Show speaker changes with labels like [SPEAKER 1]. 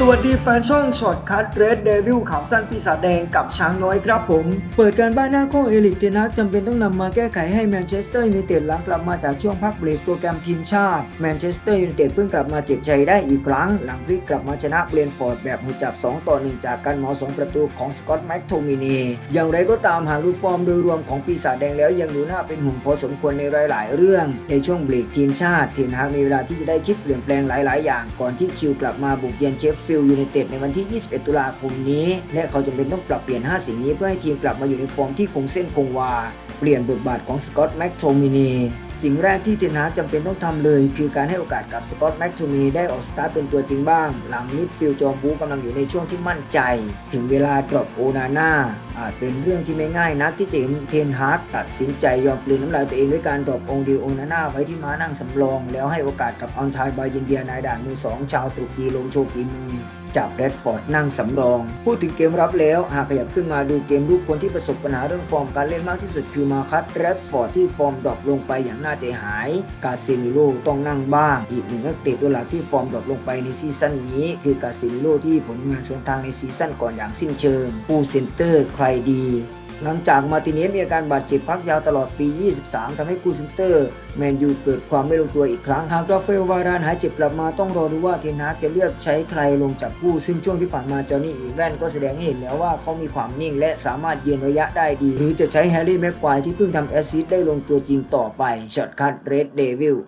[SPEAKER 1] สวัสดีแฟนช่องช็อตคัทเรดเดวิลข่าวสั้นปีศาจแดงกับช้างน้อยครับผม เปิดการบ้านหน้าข้อเอลิกเทนักจำเป็นต้องนำมาแก้ไขให้แมนเชสเตอร์ยูไนเต็ดหลังกลับมาจากช่วงพักเบรกโปรแกรมทีมชาติแมนเชสเตอร์ยูไนเต็ดเพิ่งกลับมาเก็บชัยได้อีกครั้ง หลังพลิกกลับมาชนะเบรนฟอร์ดแบบหัวจับ 2 ต่อ 1 จากการหมาสองประตูของสกอตแม็กโทมินีอย่างไรก็ตามหากดูฟอร์มโดยรวมของปีศาจแดงแล้วยังดูน่าเป็นห่วงพอสมควรในหลาย ๆ เรื่อง ในช่วงเบรกทีมชาติเทนฮากมีเวลาที่จะได้คิดเปลี่ยนแปลงหลาย ๆ อย่าง ก่อนที่คิวกลับมาบุกเยือนเชฟฟิลด์ยูไนเต็ดในวันที่ 21 ตุลาคมนี้ และเขาจำเป็นต้องปรับเปลี่ยน 5 สิ่งนี้เพื่อให้ทีมกลับมาอยู่ในฟอร์มที่คงเส้นคงวา เปลี่ยนบทบาทของสกอตต์แม็กโทมินีสิ่งแรกที่เทนฮาจำเป็นต้องทำเลย คือการให้โอกาสกับสกอตต์แม็กโทมินีได้ออกสตาร์ทเป็นตัวจริงบ้าง หลังมิดฟิลด์จอมบูกำลังอยู่ในช่วงที่มั่นใจ ถึงเวลาดรอปโอนาน่า อาจเป็นเรื่องที่ไม่ง่ายนักที่จะเห็นเทนฮากตัดสินใจยอมปลืนน้ำลายตัวเองด้วยการดรอปองดีโอนาน่าไว้ที่ม้านั่งสำรอง แล้วให้โอกาสกับออนทายบายินเดียนายด่านมือสองชาวตุรกีลงโชว์ฝีมือจับแรดฟอร์ดนั่งสำรอง พูดถึงเกมรับแล้ว หากขยับขึ้นมาดูเกมรุกคนที่ประสบปัญหาเรื่องฟอร์มการเล่นมากที่สุดคือมาคัตแรดฟอร์ดที่ฟอร์มดรอปลงไปอย่างน่าใจหาย กาเซมิโลต้องนั่งบ้าง อีกหนึ่งนักเตะตัวหลักที่ฟอร์มดรอปลงไปในซีซั่นนี้ คือกาเซมิโลที่ผลงานสวนทางในซีซั่นก่อนอย่างสิ้นเชิงผู้เซนเตอร์ใครดี หลังจากมาติเนสมีอาการบาดเจ็บพักยาวตลอดปี 23ทำให้กูเซนเตอร์ แมนยูเกิดความไม่ลงตัวอีกครั้ง หากราเฟลวารานหายเจ็บกลับมาต้องรอดูว่าเทนฮากจะเลือกใช้ใครลงจับคู่ซึ่งช่วงที่ผ่านมาจอห์นนี่อีแวนก็แสดงให้เห็นแล้วว่าเขามีความนิ่งและสามารถยืนระยะได้ดี หรือจะใช้แฮร์รี่แม็กควายที่เพิ่งทำแอสซิสต์ได้ลงตัวจริงต่อไปช็อตคัทเรดเดวิล